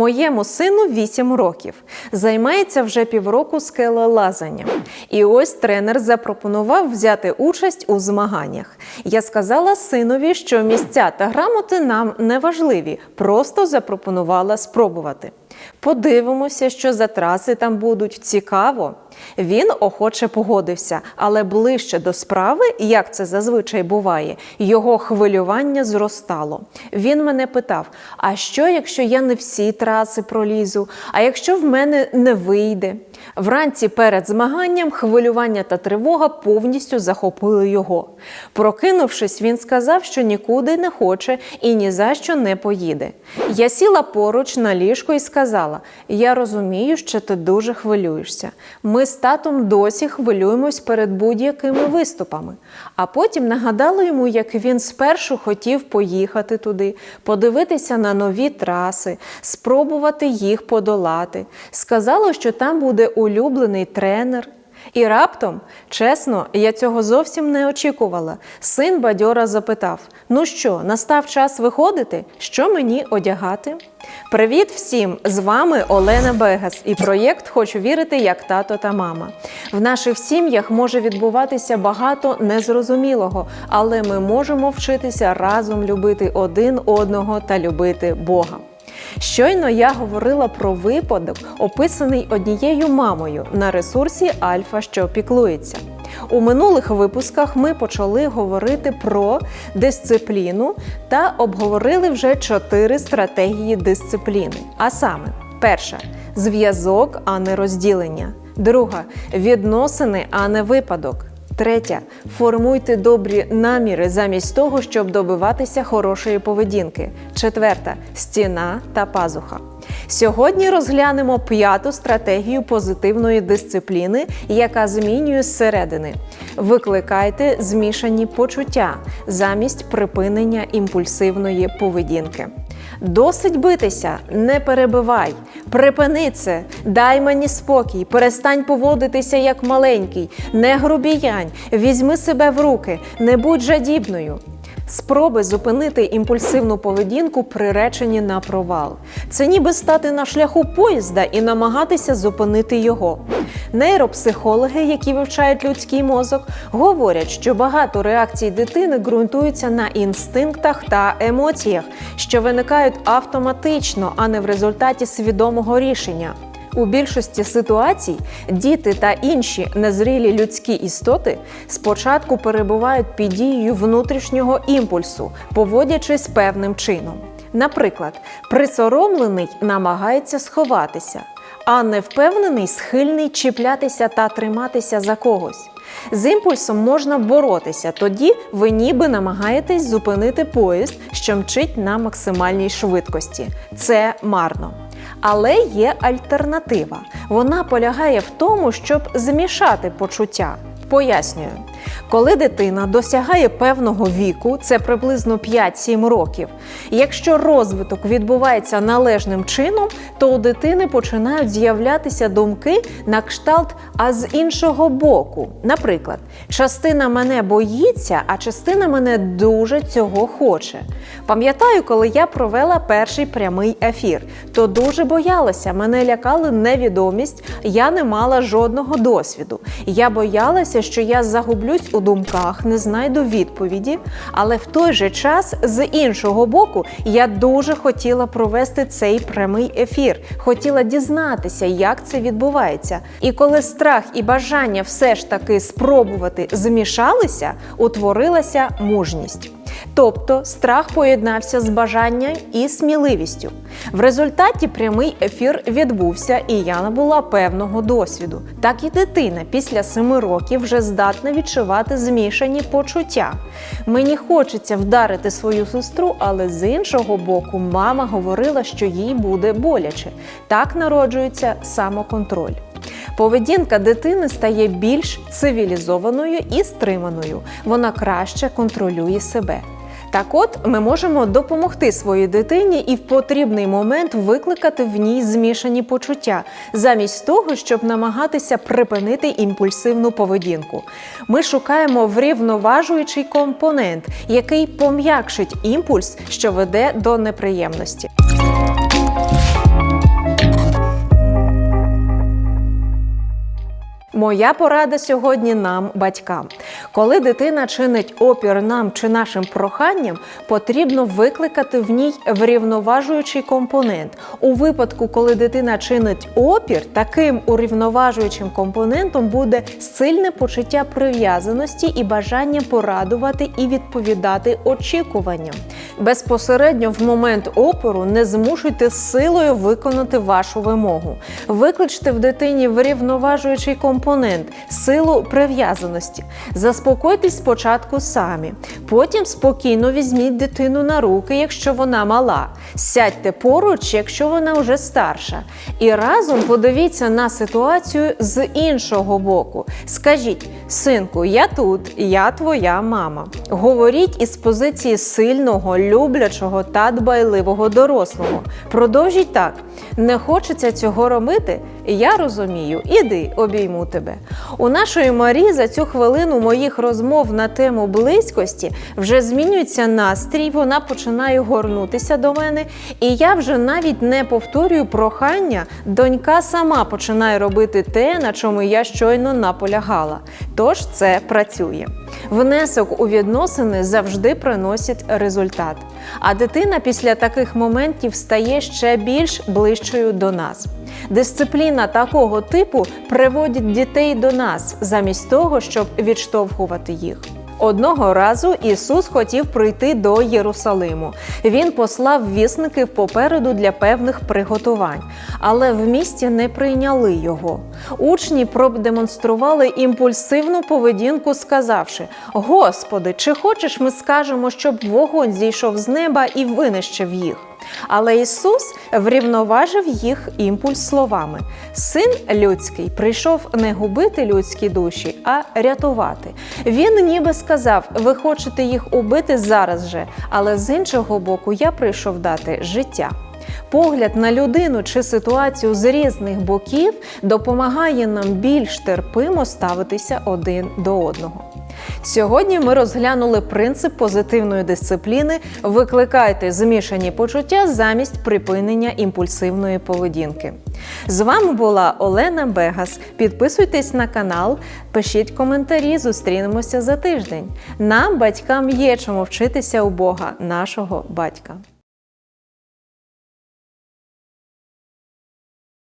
Моєму сину 8 років. Займається вже півроку скелелазанням. І ось тренер запропонував взяти участь у змаганнях. Я сказала синові, що місця та грамоти нам не важливі, просто запропонувала спробувати. Подивимося, що за траси там будуть цікаво. Він охоче погодився, але ближче до справи, як це зазвичай буває, його хвилювання зростало. Він мене питав: а що, якщо я не всі траси пролізу? А якщо в мене не вийде? Вранці перед змаганням хвилювання та тривога повністю захопили його. Прокинувшись, він сказав, що нікуди не хоче і ні за що не поїде. Я сіла поруч на ліжко і сказала: Я розумію, що ти дуже хвилюєшся. Ми з татом досі хвилюємось перед будь-якими виступами. А потім нагадала йому, як він спершу хотів поїхати туди, подивитися на нові траси, спробувати їх подолати. Сказала, що там буде улюблений тренер. І раптом, чесно, я цього зовсім не очікувала. Син бадьора запитав: Ну що, настав час виходити? Що мені одягати? Привіт всім! З вами Олена Бегас і проєкт Хочу вірити як тато та мама. В наших сім'ях може відбуватися багато незрозумілого, але ми можемо вчитися разом любити один одного та любити Бога. Щойно я говорила про випадок, описаний однією мамою на ресурсі Альфа, що піклується. У минулих випусках ми почали говорити про дисципліну та обговорили вже чотири стратегії дисципліни. А саме, перша зв'язок, а не розділення. Друга відносини, а не випадок. Третя формуйте добрі наміри замість того, щоб добиватися хорошої поведінки. Четверта стіна та пазуха. Сьогодні розглянемо п'яту стратегію позитивної дисципліни, яка змінює зсередини. Викликайте змішані почуття замість припинення імпульсивної поведінки. Досить битися, не перебивай, припини це, дай мені спокій, перестань поводитися як маленький, не грубіянь, візьми себе в руки, не будь жадібною. Спроби зупинити імпульсивну поведінку приречені на провал. Це ніби стати на шляху поїзда і намагатися зупинити його. Нейропсихологи, які вивчають людський мозок, говорять, що багато реакцій дитини ґрунтуються на інстинктах та емоціях, що виникають автоматично, а не в результаті свідомого рішення. У більшості ситуацій діти та інші незрілі людські істоти спочатку перебувають під дією внутрішнього імпульсу, поводячись певним чином. Наприклад, присоромлений намагається сховатися, а невпевнений схильний чіплятися та триматися за когось. З імпульсом можна боротися, тоді ви ніби намагаєтесь зупинити поїзд, що мчить на максимальній швидкості. Це марно. Але є альтернатива. Вона полягає в тому, щоб змішати почуття. Пояснюю, коли дитина досягає певного віку, це приблизно 5-7 років. Якщо розвиток відбувається належним чином, то у дитини починають з'являтися думки на кшталт, а з іншого боку. Наприклад, частина мене боїться, а частина мене дуже цього хоче. Пам'ятаю, коли я провела перший прямий ефір, то дуже боялася, мене лякали невідомість, я не мала жодного досвіду. Я боялася, що я загублюсь у думках, не знайду відповіді. Але в той же час, з іншого боку, я дуже хотіла провести цей прямий ефір, хотіла дізнатися, як це відбувається. І коли страх і бажання все ж таки спробувати змішалися, утворилася мужність. Тобто страх поєднався з бажанням і сміливістю. В результаті прямий ефір відбувся, і я набула певного досвіду. Так і дитина після семи років вже здатна відчувати змішані почуття. Мені хочеться вдарити свою сестру, але з іншого боку, мама говорила, що їй буде боляче. Так народжується самоконтроль. Поведінка дитини стає більш цивілізованою і стриманою. Вона краще контролює себе. Так от ми можемо допомогти своїй дитині і в потрібний момент викликати в ній змішані почуття, замість того, щоб намагатися припинити імпульсивну поведінку. Ми шукаємо врівноважуючий компонент, який пом'якшить імпульс, що веде до неприємності. Моя порада сьогодні нам, батькам. Коли дитина чинить опір нам чи нашим проханням, потрібно викликати в ній врівноважуючий компонент. У випадку, коли дитина чинить опір, таким урівноважуючим компонентом буде сильне почуття прив'язаності і бажання порадувати і відповідати очікуванням. Безпосередньо в момент опору не змушуйте силою виконати вашу вимогу. Викличте в дитині врівноважуючий компонент, силу прив'язаності. Заспокойтесь спочатку самі. Потім спокійно візьміть дитину на руки, якщо вона мала. Сядьте поруч, якщо вона вже старша. І разом подивіться на ситуацію з іншого боку. Скажіть, синку, я тут, я твоя мама. Говоріть із позиції сильного, люблячого та дбайливого дорослого. Продовжіть так. Не хочеться цього робити? Я розумію, іди, обійму тебе. У нашої Марі за цю хвилину моїх розмов на тему близькості вже змінюється настрій, вона починає горнутися до мене, і я вже навіть не повторюю прохання. Донька сама починає робити те, на чому я щойно наполягала. Тож це працює. Внесок у відносини завжди приносить результат. А дитина після таких моментів стає ще більш ближчою до нас. Дисципліна такого типу приводить дітей до нас, замість того, щоб відштовхувати їх. Одного разу Ісус хотів прийти до Єрусалиму. Він послав вісників попереду для певних приготувань, але в місті не прийняли його. Учні продемонстрували імпульсивну поведінку, сказавши: Господи, чи хочеш ми скажемо, щоб вогонь зійшов з неба і винищив їх? Але Ісус врівноважив їх імпульс словами: Син людський прийшов не губити людські душі, а рятувати. Він ніби сказав: Ви хочете їх убити зараз же, але з іншого боку, я прийшов дати життя. Погляд на людину чи ситуацію з різних боків допомагає нам більш терпимо ставитися один до одного. Сьогодні ми розглянули принцип позитивної дисципліни викликайте змішані почуття замість припинення імпульсивної поведінки. З вами була Олена Бегас. Підписуйтесь на канал, пишіть коментарі, зустрінемося за тиждень. Нам, батькам, є чому вчитися у Бога, нашого батька.